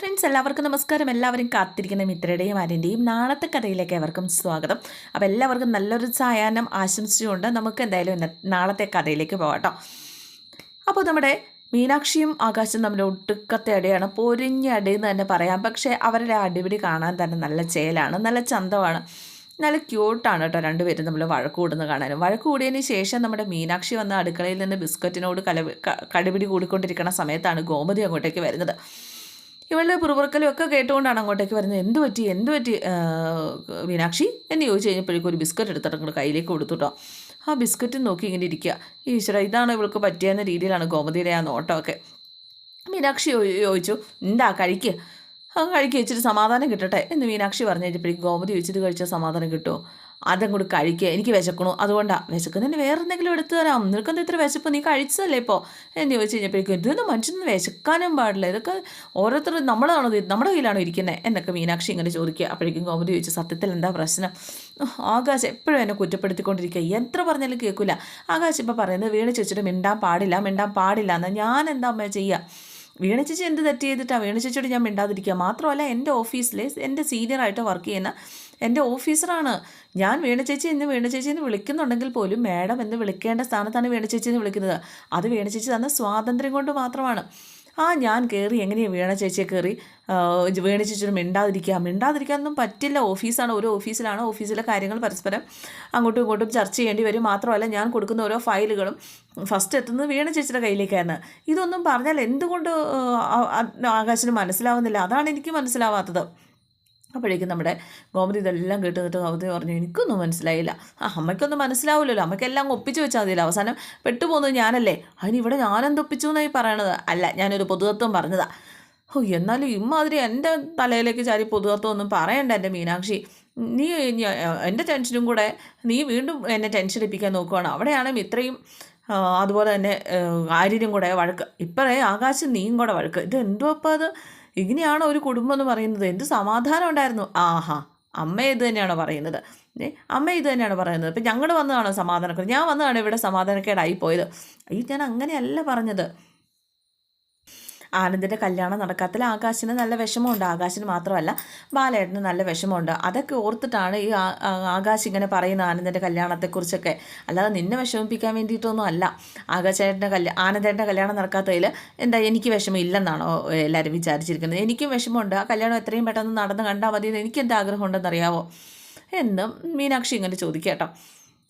Friends എല്ലാവർക്കും നമസ്കാരം. എല്ലാവരും കാത്തിരിക്കുന്ന മിത്രയുടെയും ആര്യന്റെയും നാളത്തെ കഥയിലേക്ക് എവർക്കും സ്വാഗതം. അപ്പോൾ എല്ലാവർക്കും നല്ലൊരു സായാഹ്നം ആശംസിച്ചുകൊണ്ട് നമുക്ക് എന്തായാലും നാളത്തെ കഥയിലേക്ക് പോകട്ടോ അപ്പോൾ നമ്മുടെ മീനാക്ഷിയും ആകാശം തമ്മിൽ ഒട്ടുക്കത്തെ അടിയാണ് പൊരിഞ്ഞ എന്ന് തന്നെ പറയാം. പക്ഷേ അവരുടെ അടിപിടി കാണാൻ തന്നെ നല്ല ചേലാണ് നല്ല ചന്തമാണ് നല്ല ക്യൂട്ടാണ് കേട്ടോ രണ്ടുപേരും നമ്മൾ വഴക്ക് കൂടുന്നത് കാണാനും. വഴക്ക് കൂടിയതിന് ശേഷം നമ്മുടെ മീനാക്ഷി വന്ന അടുക്കളയിൽ നിന്ന് ബിസ്ക്കറ്റിനോട് കല കടിപിടി കൂടിക്കൊണ്ടിരിക്കുന്ന സമയത്താണ് ഗോമതി അങ്ങോട്ടേക്ക് വരുന്നത്. ഇവളുടെ പുറപുറക്കലും ഒക്കെ കേട്ടുകൊണ്ടാണ് അങ്ങോട്ടേക്ക് വരുന്നത്. എന്ത് പറ്റി? എന്ത് പറ്റി? മീനാക്ഷി? എന്ന് ചോദിച്ചു കഴിഞ്ഞപ്പോഴേക്കും ഒരു ബിസ്ക്കറ്റ് എടുത്തിട്ട് അങ്ങോട്ട് കയ്യിലേക്ക് കൊടുത്തുട്ടോ ആ ബിസ്ക്കറ്റ് നോക്കി ഇങ്ങനെ ഇരിക്കുക. ഈശ്വര ഇതാണ് ഇവൾക്ക് പറ്റിയെന്ന രീതിയിലാണ് ഗോമതിയുടെ ആ നോട്ടമൊക്കെ. മീനാക്ഷി ചോദിച്ചു എന്താ കഴിക്കുക ആ കഴിക്കുക ഇച്ചിരി സമാധാനം കിട്ടട്ടെ എന്ന് മീനാക്ഷി പറഞ്ഞു കഴിഞ്ഞപ്പോഴേക്കും ഗോമതി ചോദിച്ചിട്ട് കഴിച്ചാൽ സമാധാനം കിട്ടുമോ? അതങ്ങോട്ട് കഴിക്കുക എനിക്ക് വിശക്കണു. അതുകൊണ്ടാണ് വിശക്കുന്നതിന് വേറെ എന്തെങ്കിലും എടുത്തു തരാം. നിനക്കെന്താ ഇത്ര വിശപ്പ്? നീ കഴിച്ചതല്ലേ ഇപ്പോൾ എന്ന് ചോദിച്ചു കഴിഞ്ഞപ്പോഴേക്കും ഇതൊന്നും മനുഷ്യനൊന്നും വിശക്കാനും പാടില്ല. ഇതൊക്കെ ഓരോരുത്തർ നമ്മളാണോ നമ്മുടെ കയ്യിലാണോ ഇരിക്കുന്നത് എന്നൊക്കെ മീനാക്ഷി ഇങ്ങനെ ചോദിക്കുക. അപ്പോഴേക്കും കോമതി ചോദിച്ചു സത്യത്തിൽ എന്താ പ്രശ്നം? ആകാശ് എപ്പോഴും എന്നെ കുറ്റപ്പെടുത്തിക്കൊണ്ടിരിക്കുക. എത്ര പറഞ്ഞാലും കേൾക്കില്ല ആകാശ് ഇപ്പോൾ പറയുന്നത് വീണ് ചോദിച്ചിട്ട് മിണ്ടാൻ പാടില്ല. മിണ്ടാൻ പാടില്ല. എന്നാൽ ഞാൻ എന്താ അമ്മ ചെയ്യുക വീണ ചേച്ചി എന്ത് തെറ്റ് ചെയ്തിട്ടാണ് വീണ ചേച്ചിയോട് ഞാൻ മിണ്ടാതിരിക്കുക. മാത്രമല്ല എന്റെ ഓഫീസിലെ എന്റെ സീനിയറായിട്ട് വർക്ക് ചെയ്യുന്ന എന്റെ ഓഫീസറാണ്. ഞാൻ വീണ ചേച്ചി എന്ന് വീണ ചേച്ചി എന്ന് വിളിക്കുന്നുണ്ടെങ്കിൽ പോലും മാഡം എന്ന് വിളിക്കേണ്ട സ്ഥാനത്താണ് വീണ ചേച്ചി എന്ന് വിളിക്കുന്നത്. അത് വീണ ചേച്ചി തന്ന സ്വാതന്ത്ര്യം കൊണ്ട് മാത്രമാണ്. ആ ഞാൻ കയറി എങ്ങനെയാണ് വീണ ചേച്ചിയെ കയറി വീണ ചേച്ചിയോട് മിണ്ടാതിരിക്കുക മിണ്ടാതിരിക്കാനൊന്നും പറ്റില്ല. ഓഫീസാണ്. ഓരോ ഓഫീസിലാണ്. ഓഫീസിലെ കാര്യങ്ങൾ പരസ്പരം അങ്ങോട്ടും ഇങ്ങോട്ടും ചർച്ച ചെയ്യേണ്ടി വരും. മാത്രമല്ല ഞാൻ കൊടുക്കുന്ന ഓരോ ഫയലുകളും ഫസ്റ്റ് എത്തുന്നത് വീണ ചേച്ചിയുടെ കയ്യിലേക്കാണ്. ഇതൊന്നും പറഞ്ഞാൽ എന്തുകൊണ്ട് ആകാശന് മനസ്സിലാവുന്നില്ല. അതാണ് എനിക്ക് മനസ്സിലാവാത്തത്. അപ്പോഴേക്കും നമ്മുടെ ഗോമതി ഇതെല്ലാം കേട്ട് നിന്നിട്ട് ഗോമതി പറഞ്ഞു എനിക്കൊന്നും മനസ്സിലായില്ല. ആ അമ്മയ്ക്കൊന്നും മനസ്സിലാവില്ലല്ലോ. അമ്മയ്ക്കെല്ലാം ഒപ്പിച്ച് വെച്ചാൽ മതിയല്ലോ. അവസാനം പെട്ടുപോകുന്നത് ഞാനല്ലേ? അതിന് ഇവിടെ ഞാനെന്ത് ഒപ്പിച്ചു എന്നായി പറയണത്? അല്ല ഞാനൊരു പൊതുതത്വം പറഞ്ഞതാ. ഓ എന്നാലും ഇമ്മാതിരി എന്റെ തലയിലേക്ക് ചാരി പൊതുതത്വം ഒന്നും പറയണ്ട എന്റെ മീനാക്ഷി. നീ എന്റെ ടെൻഷനും കൂടെ നീ വീണ്ടും എന്നെ ടെൻഷൻ ഇപ്പിക്കാൻ നോക്കുവാണ്. അവിടെയാണെങ്കിൽ ഇത്രയും അതുപോലെ തന്നെ ആര്യനും കൂടെ വഴക്ക്. ഇപ്പോഴേ ആകാശം നീയും കൂടെ വഴക്ക്. ഇത് എന്തോ അപ്പം അത് ഇങ്ങനെയാണോ ഒരു കുടുംബം എന്ന് പറയുന്നത്? എന്ത് സമാധാനം ഉണ്ടായിരുന്നു? ആഹാ അമ്മ ഇത് തന്നെയാണോ പറയുന്നത്? അമ്മ ഇത് തന്നെയാണ് പറയുന്നത്? ഇപ്പം ഞങ്ങൾ വന്നതാണോ സമാധാനക്കേട്? ഞാൻ വന്നതാണ് ഇവിടെ സമാധാനക്കേടായി പോയത് അയ്യോ ഞാൻ അങ്ങനെയല്ല പറഞ്ഞത്. ആനന്ദിന്റെ കല്യാണം നടക്കാത്തതിൽ ആകാശിന് നല്ല വിഷമമുണ്ട്. ആകാശിന് മാത്രമല്ല ബാലേട്ടന് നല്ല വിഷമമുണ്ട്. അതൊക്കെ ഓർത്തിട്ടാണ് ഈ ആകാശ് ഇങ്ങനെ പറയുന്ന ആനന്ദിന്റെ കല്യാണത്തെക്കുറിച്ചൊക്കെ. അല്ലാതെ നിന്നെ വിഷമിപ്പിക്കാൻ വേണ്ടിയിട്ടൊന്നും അല്ല. ആകാശേട്ടന്റെ കല്യാ ആനന്ദേട്ടന്റെ കല്യാണം നടക്കാത്തതിൽ എന്താ എനിക്ക് വിഷമം ഇല്ലെന്നാണോ എല്ലാവരും വിചാരിച്ചിരിക്കുന്നത്? എനിക്കും വിഷമമുണ്ട്. ആ കല്യാണം എത്രയും പെട്ടെന്ന് നടന്ന് കണ്ടാൽ മതി എന്ന് എനിക്ക് എന്താ ആഗ്രഹം ഉണ്ടെന്നറിയാവോ? എന്നും മീനാക്ഷി ഇങ്ങനെ ചോദിക്കേട്ടോ.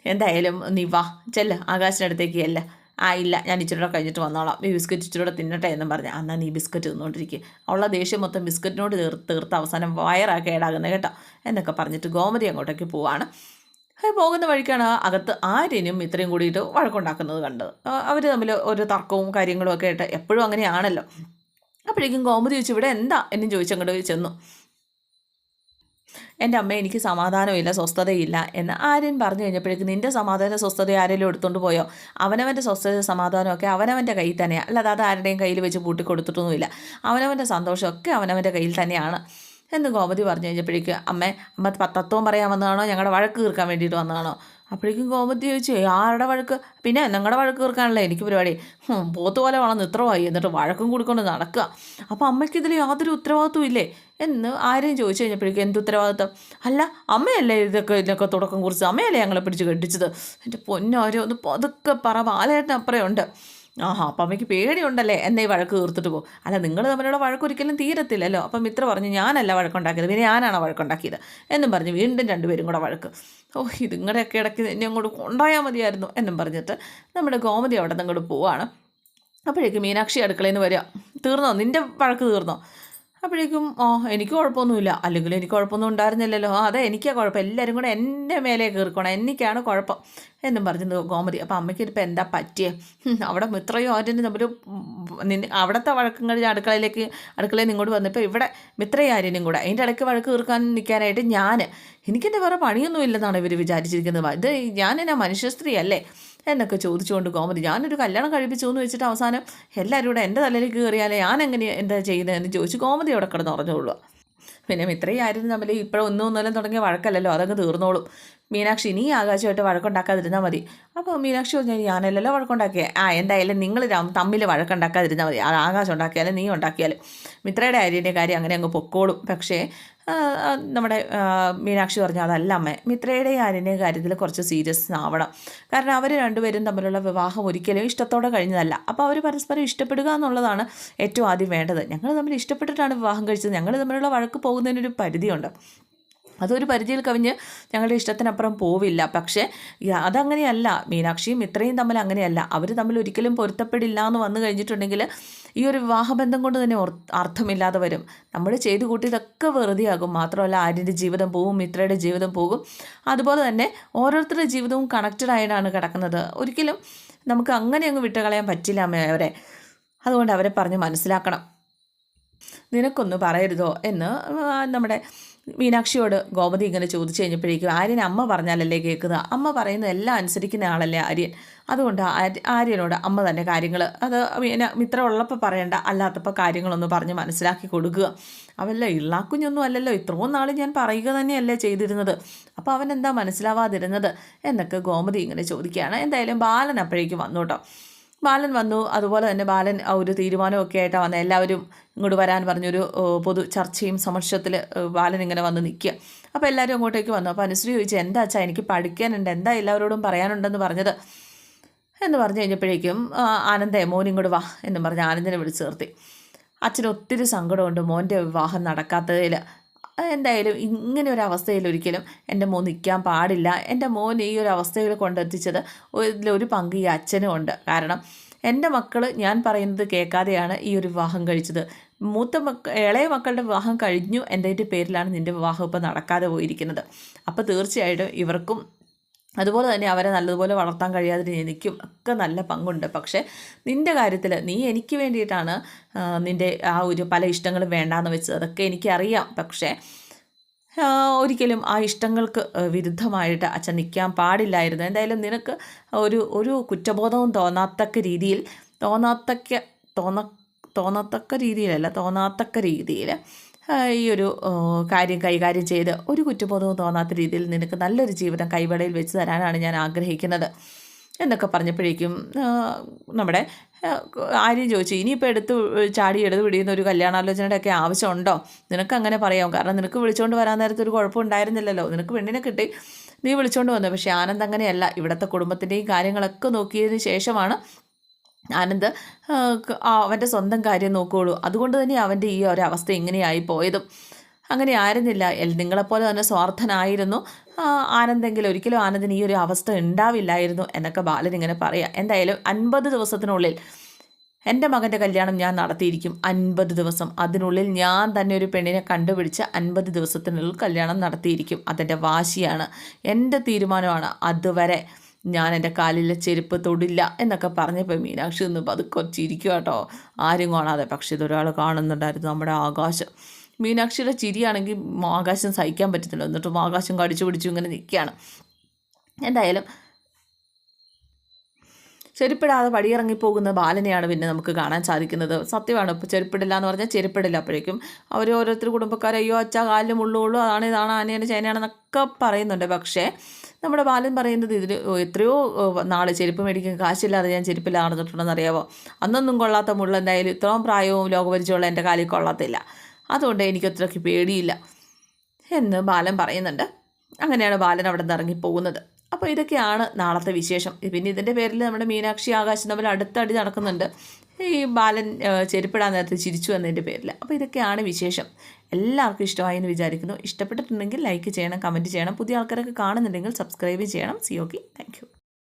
എന്തായാലും നീ വാ ചെല്ല്. ആകാശിനടുത്തേക്ക് അല്ല ആ ഇല്ല ഞാൻ ഇച്ചിരൂടെ കഴിഞ്ഞിട്ട് വന്നോളാം. ഈ ബിസ്ക്കറ്റ് ഇച്ചിരൂടെ തിന്നട്ടെ എന്നും പറഞ്ഞു. അന്നാ നീ ബിസ്ക്കറ്റ് തിന്നുകൊണ്ടിരിക്കുക അവളുടെ ദേഷ്യം മൊത്തം ബിസ്ക്കറ്റിനോട് തീർത്ത് തീർത്ത് അവസാനം വയറാ കേടാകുന്നത് കേട്ടോ. എന്നൊക്കെ പറഞ്ഞിട്ട് ഗോമതി അങ്ങോട്ടേക്ക് പോവാണ്. പോകുന്ന വഴിക്കാണ് അകത്ത് ആര്യനും ഇത്രയും കൂടിയിട്ട് വഴക്കുണ്ടാക്കുന്നത് കണ്ടത്. അവർ തമ്മിൽ ഒരു തർക്കവും കാര്യങ്ങളും ഒക്കെ ആയിട്ട് എപ്പോഴും അങ്ങനെയാണല്ലോ. അപ്പോഴേക്കും ഗോമതി ചോദിച്ചു ഇവിടെ എന്താ? എന്നും ചോദിച്ചങ്ങോട്ട് ചെന്നു. എന്റെ അമ്മ എനിക്ക് സമാധാനമില്ല സ്വസ്ഥതയില്ല എന്ന് ആര്യൻ പറഞ്ഞു കഴിഞ്ഞപ്പോഴേക്ക് നിന്റെ സമാധാന സ്വസ്ഥത ആരെങ്കിലും എടുത്തുകൊണ്ട് പോയോ? അവനവന്റെ സ്വസ്ഥത സമാധാനമൊക്കെ അവനവന്റെ കയ്യിൽ തന്നെയാണ് അല്ലാതെ അത് ആരുടെയും കയ്യിൽ വെച്ച് പൂട്ടിക്കൊടുത്തിട്ടൊന്നുമില്ല. അവനവന്റെ സന്തോഷമൊക്കെ അവനവന്റെ കയ്യിൽ തന്നെയാണ്. എന്ന് ഗോമതി പറഞ്ഞു കഴിഞ്ഞപ്പോഴേക്ക് അമ്മ അമ്മ പത്തത്വം പറയാൻ വന്നതാണോ? ഞങ്ങളുടെ വഴക്ക് തീർക്കാൻ വേണ്ടിയിട്ട് വന്നതാണോ? അപ്പോഴേക്കും ഗോമതി ചോദിച്ചു "ഏയ്, ആരുടെ വഴക്ക്? പിന്നെ ഞങ്ങളുടെ വഴക്ക് തീർക്കാനല്ലേ എനിക്ക് പരിപാടി. പോത്ത് പോലെ വളർന്ന് ഇത്രമായി എന്നിട്ട് വഴക്കും കൊടുക്കൊണ്ട് നടക്കുക അപ്പോൾ അമ്മയ്ക്ക് ഇതിൽ യാതൊരു ഉത്തരവാദിത്വം ഇല്ലേ? എന്ന് ആരെയും ചോദിച്ചു കഴിഞ്ഞപ്പോഴേക്കും എന്ത് ഉത്തരവാദിത്വം? അല്ല അമ്മയല്ലേ ഇതൊക്കെ ഇതിനൊക്കെ തുടക്കം കുറിച്ച് അമ്മയല്ലേ ഞങ്ങളെ പിടിച്ച് കെട്ടിച്ചത്? എന്റെ പൊന്നോരോ ഒന്ന് പതുക്കെ പറ ബാലേട്ടൻ അപ്പുറേ ഉണ്ട് ആഹാ അപ്പം അമ്മയ്ക്ക് പേടിയുണ്ടല്ലേ? എന്നെ ഈ വഴക്ക് തീർത്തിട്ട് പോകും അല്ല നിങ്ങൾ തമ്മിലുള്ള വഴക്ക് ഒരിക്കലും തീരത്തില്ലല്ലോ. അപ്പം മിത്ര പറഞ്ഞു ഞാനല്ല വഴക്കുണ്ടാക്കിയത്. പിന്നെ ഞാനാണ് വഴക്കുണ്ടാക്കിയത്? എന്നും പറഞ്ഞ് വീണ്ടും രണ്ടുപേരും കൂടെ വഴക്ക്. ഓ ഇതിങ്ങടെയൊക്കെ ഇടയ്ക്ക് എന്നെ അങ്ങോട്ട് കൊണ്ടുപോയാൽ മതിയായിരുന്നു എന്നും പറഞ്ഞിട്ട് നമ്മുടെ ഗോമതി അവിടെ നിന്ന് അങ്ങോട്ട് പോവാണ്. അപ്പോഴേക്കും മീനാക്ഷി അടുക്കളയിൽ നിന്ന് വരിക തീർന്നോ? നിന്റെ വഴക്ക് തീർന്നോ? അപ്പോഴേക്കും ഓ എനിക്ക് കുഴപ്പമൊന്നുമില്ല. അല്ലെങ്കിൽ എനിക്ക് കുഴപ്പമൊന്നും ഉണ്ടായിരുന്നില്ലല്ലോ. അതെ എനിക്കാ കുഴപ്പം. എല്ലാവരും കൂടെ എന്റെ മേലെ കീർക്കണം എനിക്കാണ് കുഴപ്പം. എന്നും പറഞ്ഞു ഗോമതി. അപ്പോൾ അമ്മയ്ക്ക് ഇപ്പം എന്താ പറ്റിയേ? അവിടെ മിത്രയും ആര്യനും തമ്മിൽ നിന്നെ അവിടുത്തെ വഴക്കും കഴിഞ്ഞ് അടുക്കളയിലേക്ക് അടുക്കളയിൽ ഇങ്ങോട്ട് വന്നപ്പോൾ ഇവിടെ മിത്രയും ആര്യനും കൂടെ. അതിന്റെ ഇടയ്ക്ക് വഴക്ക് തീർക്കാൻ നിൽക്കാനായിട്ട് ഞാൻ എനിക്കെന്റെ വേറെ പണിയൊന്നും ഇല്ലെന്നാണ് ഇവർ വിചാരിച്ചിരിക്കുന്നത്. ഇത് ഞാൻ എന്നാ മനുഷ്യ സ്ത്രീ അല്ലേ എന്നൊക്കെ ചോദിച്ചുകൊണ്ട് ഗോമതി. ഞാനൊരു കല്യാണം കഴിപ്പിച്ചു എന്ന് വെച്ചിട്ട് അവസാനം എല്ലാവരും കൂടെ എന്റെ തലയിലേക്ക് കയറിയാലേ ഞാൻ എങ്ങനെ എന്താ ചെയ്യുന്നതെന്ന് ചോദിച്ച് ഗോമതി അവിടെ കിടന്ന് പിന്നെ മിത്രയും ആരും തമ്മിൽ ഇപ്പോഴും ഒന്നും ഒന്നും തുടങ്ങിയ വഴക്കല്ലല്ലോ. അതങ്ങ് തീർന്നോളും. മീനാക്ഷി നീ ആകാശമായിട്ട് വഴക്കുണ്ടാക്കാതിരുന്നാൽ മതി. അപ്പോൾ മീനാക്ഷി പറഞ്ഞു ഞാനല്ലല്ലോ വഴക്കുണ്ടാക്കിയത് ആ എന്തായാലും നിങ്ങൾ തമ്മിൽ വഴക്കുണ്ടാക്കാതിരുന്നാൽ മതി. അത് ആകാശം ഉണ്ടാക്കിയാലും നീ ഉണ്ടാക്കിയാലും. മിത്രയുടെ ആര്യന്റെ കാര്യം അങ്ങനെ അങ്ങ് പൊക്കോളും. പക്ഷേ നമ്മുടെ മീനാക്ഷി പറഞ്ഞു അതല്ല അമ്മ മിത്രയുടെ ആര്യന്റെ കാര്യത്തിൽ കുറച്ച് സീരിയസ് ആവണം. കാരണം അവർ രണ്ടുപേരും തമ്മിലുള്ള വിവാഹം ഒരിക്കലും ഇഷ്ടത്തോടെ കഴിഞ്ഞതല്ല. അപ്പോൾ അവർ പരസ്പരം ഇഷ്ടപ്പെടുക എന്നുള്ളതാണ് ഏറ്റവും ആദ്യം വേണ്ടത്. ഞങ്ങൾ തമ്മിൽ ഇഷ്ടപ്പെട്ടിട്ടാണ് വിവാഹം കഴിച്ചത്. ഞങ്ങൾ തമ്മിലുള്ള വഴക്ക് പോകുന്നതിനൊരു പരിധിയുണ്ട്. അതൊരു പരിധിയിൽ കവിഞ്ഞ് ഞങ്ങളുടെ ഇഷ്ടത്തിനപ്പുറം പോവില്ല. പക്ഷേ അതങ്ങനെയല്ല. മീനാക്ഷിയും ഇത്രയും തമ്മിൽ അങ്ങനെയല്ല. അവർ തമ്മിൽ ഒരിക്കലും പൊരുത്തപ്പെടില്ല എന്ന് വന്നു കഴിഞ്ഞിട്ടുണ്ടെങ്കിൽ ഈ ഒരു വിവാഹബന്ധം കൊണ്ട് തന്നെ അർത്ഥമില്ലാതെ വരും. നമ്മൾ ചെയ്തു കൂട്ടിയതൊക്കെ വെറുതെയാകും. മാത്രമല്ല ആര്യന്റെ ജീവിതം പോകും മിത്രയുടെ ജീവിതം പോകും. അതുപോലെ തന്നെ ഓരോരുത്തരുടെ ജീവിതവും കണക്റ്റഡ് ആയിട്ടാണ് കിടക്കുന്നത്. ഒരിക്കലും നമുക്ക് അങ്ങനെ അങ്ങ് വിട്ടുകളയാൻ പറ്റില്ല അവരെ. അതുകൊണ്ട് അവരെ പറഞ്ഞ് മനസ്സിലാക്കണം. നിനക്കൊന്ന് പറയരുതോ എന്ന് നമ്മുടെ മീനാക്ഷിയോട് ഗോപതി ഇങ്ങനെ ചോദിച്ചു കഴിഞ്ഞപ്പോഴേക്കും ആര്യൻ അമ്മ പറഞ്ഞാലല്ലേ കേൾക്കുക അമ്മ പറയുന്ന എല്ലാം അനുസരിക്കുന്ന ആളല്ലേ ആര്യൻ? അതുകൊണ്ട് ആര്യനോട് അമ്മ തന്നെ കാര്യങ്ങൾ അത് മിത്ര ഉള്ളപ്പോൾ പറയണ്ട അല്ലാത്തപ്പോൾ കാര്യങ്ങളൊന്ന് പറഞ്ഞ് മനസ്സിലാക്കി കൊടുക്കുക. അവല്ല ഇള്ളാക്കുഞ്ഞൊന്നും അല്ലല്ലോ ഇത്രയും നാൾ ഞാൻ പറയുക തന്നെയല്ലേ ചെയ്തിരുന്നത്. അപ്പോൾ അവൻ എന്താ മനസ്സിലാവാതിരുന്നത്? എന്നൊക്കെ ഗോമതി ഇങ്ങനെ ചോദിക്കുകയാണ്. എന്തായാലും ബാലൻ അപ്പോഴേക്കും വന്നു കേട്ടോ. ബാലൻ വന്നു. അതുപോലെ തന്നെ ബാലൻ ഒരു തീരുമാനമൊക്കെ ആയിട്ടാണ് വന്നത് എല്ലാവരും ഇങ്ങോട്ട് വരാൻ പറഞ്ഞൊരു പൊതു ചർച്ചയും സമർശത്തിൽ ബാലൻ ഇങ്ങനെ വന്ന് നിൽക്കുക അപ്പോൾ എല്ലാവരും അങ്ങോട്ടേക്ക് വന്നു. അപ്പോൾ അനുശ്രീ ചോദിച്ചു എന്താ അച്ഛാ എനിക്ക് പഠിക്കാനുണ്ട്. എന്താ എല്ലാവരോടും പറയാനുണ്ടെന്ന് പറഞ്ഞത്? എന്ന് പറഞ്ഞു കഴിഞ്ഞപ്പോഴേക്കും ആനന്ദേ മോൻ ഇങ്ങോട്ട് വാ. എന്നും പറഞ്ഞ് ആനന്ദനെ വിളിച്ചു നിർത്തി. അച്ഛന് ഒത്തിരി സങ്കടമുണ്ട് മോന്റെ വിവാഹം നടക്കാത്തതിൽ എന്തായാലും ഇങ്ങനെ ഒരു അവസ്ഥയിൽ ഒരിക്കലും എന്റെ മോൻ നിൽക്കാൻ പാടില്ല. എന്റെ മോൻ ഈ ഒരു അവസ്ഥയിൽ കൊണ്ടെത്തിച്ചത് ഇതിലൊരു പങ്ക് ഈ അച്ഛനും ഉണ്ട്. കാരണം എന്റെ മക്കൾ ഞാൻ പറയുന്നത് കേൾക്കാതെയാണ് ഈ ഒരു വിവാഹം കഴിച്ചത്. മൂത്ത മക്ക ഇളയ മക്കളുടെ വിവാഹം കഴിഞ്ഞു എന്റെ പേരിലാണ് നിന്റെ വിവാഹം ഇപ്പോൾ നടക്കാതെ പോയിരിക്കുന്നത്. അപ്പോൾ തീർച്ചയായിട്ടും ഇവർക്കും അതുപോലെ തന്നെ അവരെ നല്ലതുപോലെ വളർത്താൻ കഴിയാതെ എനിക്കും ഒക്കെ നല്ല പങ്കുണ്ട്. പക്ഷേ നിന്റെ കാര്യത്തിൽ നീ എനിക്ക് വേണ്ടിയിട്ടാണ് നിന്റെ ആ ഒരു പല ഇഷ്ടങ്ങളും വേണ്ടാന്ന് വെച്ചത്. അതൊക്കെ എനിക്കറിയാം. പക്ഷേ ഒരിക്കലും ആ ഇഷ്ടങ്ങൾക്ക് വിരുദ്ധമായിട്ട് അച്ഛൻ നിൽക്കാൻ പാടില്ലായിരുന്നു. എന്തായാലും നിനക്ക് ഒരു ഒരു കുറ്റബോധവും തോന്നാത്തക്ക രീതിയിൽ തോന്നാത്തക്ക തോന്ന തോന്നത്തക്ക രീതിയിലല്ല തോന്നാത്തക്ക രീതിയിൽ ഈ ഒരു കാര്യം കൈകാര്യം ചെയ്ത് ഒരു കുറ്റബോധവും തോന്നാത്ത രീതിയിൽ നിനക്ക് നല്ലൊരു ജീവിതം കൈവടയിൽ വെച്ച് തരാനാണ് ഞാൻ ആഗ്രഹിക്കുന്നത്. എന്നൊക്കെ പറഞ്ഞപ്പോഴേക്കും നമ്മുടെ ആര്യം ചോദിച്ചു ഇനിയിപ്പോൾ എടുത്ത് ചാടി എടുത്ത് പിടിയുന്ന ഒരു കല്യാണാലോചനയുടെ ഒക്കെ ആവശ്യമുണ്ടോ? നിനക്ക് അങ്ങനെ പറയാം. കാരണം നിനക്ക് വിളിച്ചുകൊണ്ട് വരാൻ നേരത്തെ ഒരു കുഴപ്പം ഉണ്ടായിരുന്നില്ലല്ലോ. നിനക്ക് പെണ്ണിനെ കിട്ടി നീ വിളിച്ചുകൊണ്ട് വന്നു. പക്ഷേ ആനന്ദ് അങ്ങനെയല്ല. ഇവിടുത്തെ കുടുംബത്തിന്റെയും കാര്യങ്ങളൊക്കെ നോക്കിയതിന് ശേഷമാണ് ആനന്ദ് അവന്റെ സ്വന്തം കാര്യം നോക്കുകയുള്ളൂ അതുകൊണ്ട് തന്നെ അവന്റെ ഈ ഒരവസ്ഥ ഇങ്ങനെയായി പോയതും. അങ്ങനെ ആയിരുന്നില്ല. നിങ്ങളെപ്പോലെ തന്നെ സ്വാർത്ഥനായിരുന്നു. ആനന്ദെങ്കിൽ ഒരിക്കലും ആനന്ദിന് ഈ ഒരു അവസ്ഥ ഉണ്ടാവില്ലായിരുന്നു എന്നൊക്കെ ബാലൻ ഇങ്ങനെ പറയാം. എന്തായാലും അൻപത് ദിവസത്തിനുള്ളിൽ എന്റെ മകന്റെ കല്യാണം ഞാൻ നടത്തിയിരിക്കും. അൻപത് ദിവസം. അതിനുള്ളിൽ ഞാൻ തന്നെ ഒരു പെണ്ണിനെ കണ്ടുപിടിച്ച് അൻപത് ദിവസത്തിനുള്ളിൽ കല്യാണം നടത്തിയിരിക്കും. അതെന്റെ വാശിയാണ്. എന്റെ തീരുമാനമാണ്. അതുവരെ ഞാൻ എന്റെ കാലിലെ ചെരുപ്പ് തൊടില്ല എന്നൊക്കെ പറഞ്ഞപ്പോൾ മീനാക്ഷി ഒന്ന് പതുക്കെ ചിരിക്കുക കേട്ടോ ആരും കാണാതെ. പക്ഷേ ഇതൊരാൾ കാണുന്നുണ്ടായിരുന്നു നമ്മുടെ ആകാശം. മീനാക്ഷിയുടെ ചിരിയാണെങ്കിൽ ആകാശം സഹിക്കാൻ പറ്റത്തില്ല. എന്നിട്ടും ആകാശം കടിച്ചു പിടിച്ചു ഇങ്ങനെ നിൽക്കുകയാണ്. എന്തായാലും ചെരുപ്പിടാതെ പടിയിറങ്ങി പോകുന്ന ബാലനെയാണ് പിന്നെ നമുക്ക് കാണാൻ സാധിക്കുന്നത്. സത്യമാണ്. ഇപ്പോൾ ചെരുപ്പിടില്ല എന്ന് പറഞ്ഞാൽ ചെരുപ്പിടില്ല അപ്പോഴേക്കും അവർ ഓരോരുത്തർ കുടുംബക്കാർ അയ്യോ അച്ഛാ കാലിൽ മുള്ളുള്ളൂ. അതാണ് ഇതാണ് ആനയാണ് ചേനയാണെന്നൊക്കെ പറയുന്നുണ്ട്. പക്ഷേ നമ്മുടെ ബാലൻ പറയുന്നത് ഇതിൽ എത്രയോ നാൾ ചെരുപ്പ് മേടിക്കാൻ കാശില്ലാതെ ഞാൻ ചെരുപ്പില്ല നടന്നിട്ടുണ്ടെന്ന് അന്നൊന്നും കൊള്ളാത്ത മുള്ള എന്തായാലും ഇത്രയും പ്രായവും ലോകപരിചയമുള്ള എന്റെ കാലിൽ കൊള്ളാത്തില്ല. അതുകൊണ്ട് എനിക്ക് അത്രയ്ക്ക് പേടിയില്ല. എന്ന് ബാലൻ പറയുന്നുണ്ട്. അങ്ങനെയാണ് ബാലൻ അവിടെ നിന്ന് ഇറങ്ങിപ്പോകുന്നത് അപ്പോൾ ഇതൊക്കെയാണ് നാളത്തെ വിശേഷം. പിന്നെ ഇതിന്റെ പേരിൽ നമ്മുടെ മീനാക്ഷി ആകാശം തമ്മിൽ അടുത്തടി നടക്കുന്നുണ്ട്. ഈ ബാലൻ ചെരുപ്പിടാൻ നേരത്തെ ചിരിച്ചു എന്നതിന്റെ പേരിൽ അപ്പോൾ ഇതൊക്കെയാണ് വിശേഷം. എല്ലാവർക്കും ഇഷ്ടമായി എന്ന് വിചാരിക്കുന്നു. ഇഷ്ടപ്പെട്ടിട്ടുണ്ടെങ്കിൽ ലൈക്ക് ചെയ്യണം കമന്റ് ചെയ്യണം. പുതിയ ആൾക്കാരൊക്കെ കാണുന്നുണ്ടെങ്കിൽ സബ്സ്ക്രൈബ് ചെയ്യണം. C okay thank